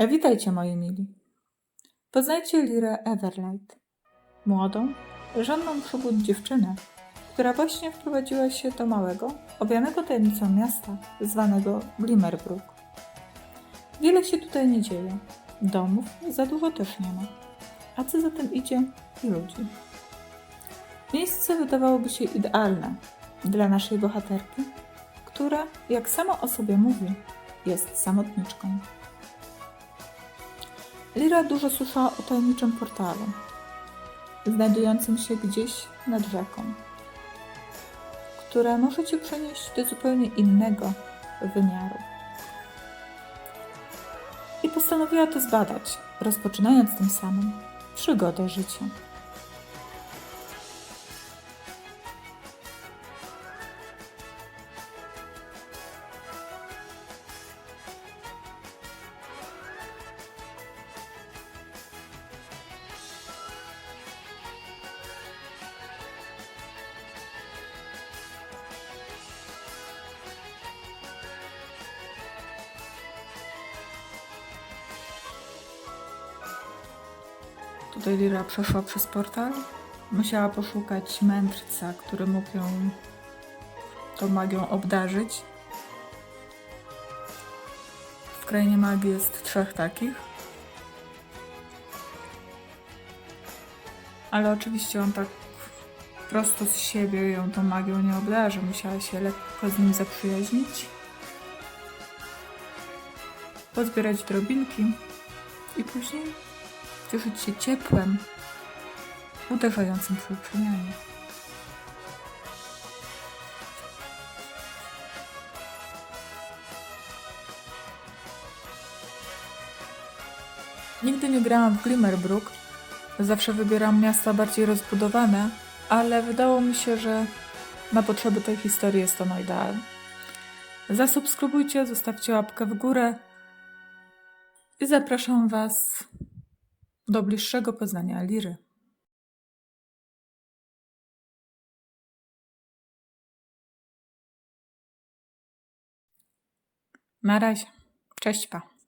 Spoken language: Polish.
E, Witajcie moi mili. Poznajcie Lirę Everlight, młodą, żonną przybód dziewczynę, która właśnie wprowadziła się do małego, owianego tajemnicą miasta zwanego Glimmerbrook. Wiele się tutaj nie dzieje, domów za dużo też nie ma, a co za tym idzie ludzi. Miejsce wydawałoby się idealne dla naszej bohaterki, która, jak sama o sobie mówi, jest samotniczką. Lira dużo słyszała o tajemniczym portalu, znajdującym się gdzieś nad rzeką, które może cię przenieść do zupełnie innego wymiaru. I postanowiła to zbadać, rozpoczynając tym samym przygodę życia. Tutaj Lira przeszła przez portal. Musiała poszukać mędrca, który mógł ją tą magią obdarzyć. W krainie magii jest trzech takich. Ale oczywiście on tak prosto z siebie ją tą magią nie obdarzy. Musiała się lekko z nim zaprzyjaźnić. Pozbierać drobinki i później cieszyć się ciepłem uderzającym przy przemianie. Nigdy nie grałam w Glimmerbrook. Zawsze wybieram miasta bardziej rozbudowane, ale wydało mi się, że na potrzeby tej historii jest ono idealne. Zasubskrybujcie, zostawcie łapkę w górę i zapraszam Was do bliższego poznania Liry. Na razie. Cześć, pa.